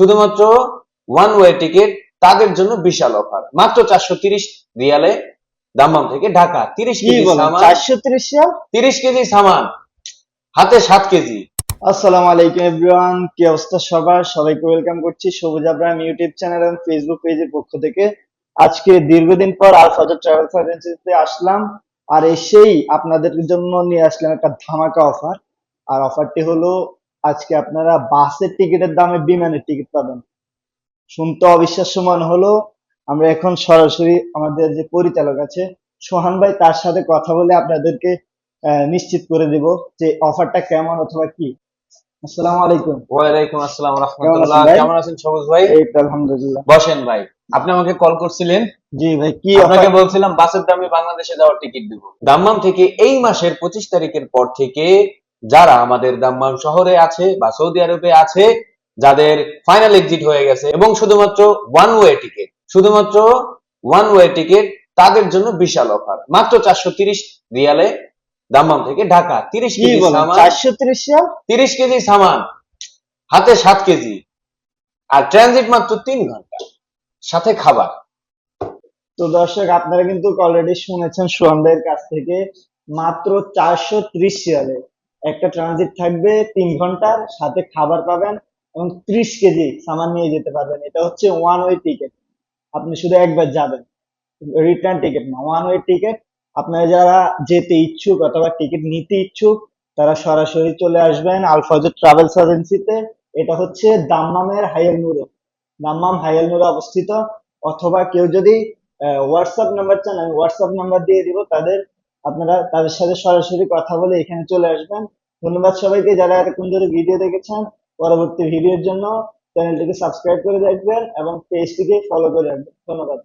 শুধুমাত্র one way ticket তাদের জন্য বিশাল অফার মাত্র চারশো তিরিশ রিয়ালে দাম্মাম থেকে ঢাকা। তিরিশ কেজি সামান। চারশো ত্রিশ তিরিশ কেজি সামান। হাতে সাত কেজি। আসসালামু আলাইকুম এভরিওয়ান কি অবস্থা সবার? সবাইকে ওয়েলকাম করছি সবুজ আব্রাহাম ইউটিউব চ্যানেল এবং ফেসবুক পেজের পক্ষ থেকে। আজকে দীর্ঘদিন পর আলফাজার ট্রাভেল এজেন্সিতে আসলাম আর এসেই আপনাদের জন্য নিয়ে আসলাম একটা ধামাকা অফার আর অফারটি হলো আজকে আপনারা বাসের টিকিটের দামে বিমানের টিকিট পাবেন। শুনতে অবিশ্বাস্য মনে হলো আমরা এখন সরাসরি আমাদের যে পরিচালক আছে সোহান ভাই তার সাথে কথা বলে আপনাদেরকে নিশ্চিত করে দেব যে অফারটা কেমন অথবা কি। আসসালামু আলাইকুম। আসসালাম রহমতুল্লাহ? কেমন আছেন সবুজ ভাই? এই আলহামদুলিল্লাহ। বসেন ভাই আপনি আমাকে কল করছিলেন? জি ভাই কি আপনাকে বলছিলাম বাসের দামে বাংলাদেশে যাওয়ার টিকিট দিব। দাম্মাম থেকে এই মাসের পঁচিশ তারিখের পর থেকে যারা আমাদের দাম্মাম শহরে আছে বা সৌদি আরবে আছে যাদের ফাইনাল এক্সিট হয়ে গেছে এবং শুধুমাত্র ওয়ান ওয়ে টিকিট শুধুমাত্র ওয়ান ওয়ে টিকিট তাদের জন্য বিশাল অফার মাত্র চারশো তিরিশ রিয়ালে দাম্মাম থেকে ঢাকা। তিরিশ কেজি সামান। চারশো ত্রিশ তিরিশ কেজি সামান। হাতে সাত কেজি। আর ট্রানজিট মাত্র তিন ঘণ্টা। সাথে খাবার। তো দর্শক আপনারা কিন্তু অলরেডি শুনেছেন সোহান ভাইয়ের কাছ থেকে মাত্র চারশো ত্রিশ রিয়ালে। একটা ট্রানজিট থাকবে তিন ঘণ্টার, সাথে খাবার পাবেন এবং ত্রিশ কেজি সামান নিয়ে যেতে পারবেন। এটা হচ্ছে ওয়ান ওয়ে টিকিট আপনি শুধু একবার যাবেন। রিটার্ন টিকিট না ওয়ান ওয়ে টিকিট আপনারা যারা যেতে ইচ্ছুক অথবা টিকিট নিতে ইচ্ছুক, তারা সরাসরি চলে আসবেন আলফাজুর ট্রাভেলস এজেন্সিতে এটা হচ্ছে দাম্মামের হাইয়াল নূরে। দাম্মাম হাইয়াল নূরে অবস্থিত। অথবা কেউ যদি হোয়াটসঅ্যাপ নাম্বার চান, আমি হোয়াটসঅ্যাপ নাম্বার দিয়ে দিব। তাদের আপনারা তাদের সাথে সরাসরি কথা বলে এখানে চলে আসবেন। ধন্যবাদ সবাইকে যারা এতক্ষণ ধরে ভিডিও দেখেছেন। পরবর্তী ভিডিওর জন্য চ্যানেলটিকে সাবস্ক্রাইব করে রাখবেন এবং পেজটিকে ফলো করে রাখবেন। ধন্যবাদ।